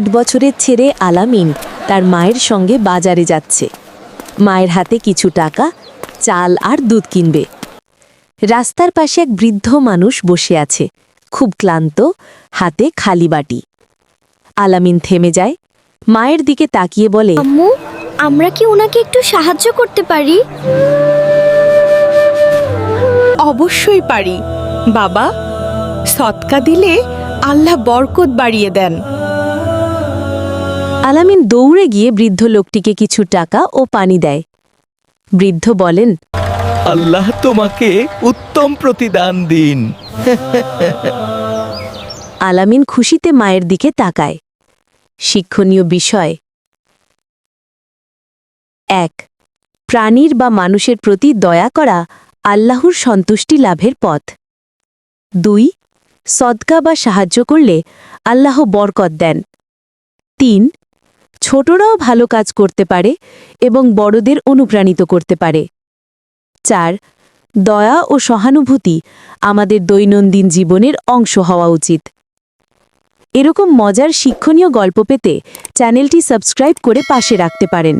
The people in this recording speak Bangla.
আট বছরের ছেলে আলামিন তার মায়ের সঙ্গে বাজারে যাচ্ছে। মায়ের হাতে কিছু টাকা চাল আর দুধ কিনবে। রাস্তার পাশে এক বৃদ্ধ মানুষ বসে আছে। খুব ক্লান্ত হাতে খালি বাটি। আলামিন থেমে যায়। মায়ের দিকে তাকিয়ে বলে আম্মু আমরা কি ওনাকে একটু সাহায্য করতে পারি? অবশ্যই পারি। বাবা সৎকা দিলে আল্লাহ বরকত বাড়িয়ে দেন। আলামিন দৌড়ে গিয়ে বৃদ্ধ লোকটিকে কিছু টাকা ও পানি দেয়। বৃদ্ধ বলেন আল্লাহ তোমাকে উত্তম প্রতিদান দিন। আলামিন খুশিতে মায়ের দিকে তাকায়। শিক্ষণীয় বিষয় এক প্রাণীর বা মানুষের প্রতি দয়া করা আল্লাহর সন্তুষ্টি লাভের পথ। দুই সদকা বা সাহায্য করলে আল্লাহ বরকত দেন। তিন ছোটরাও ভালো কাজ করতে পারে এবং বড়দের অনুপ্রাণিত করতে পারে। চার, দয়া ও সহানুভূতি আমাদের দৈনন্দিন জীবনের অংশ হওয়া উচিত। এরকম মজার শিক্ষণীয় গল্প পেতে চ্যানেলটি সাবস্ক্রাইব করে পাশে রাখতে পারেন।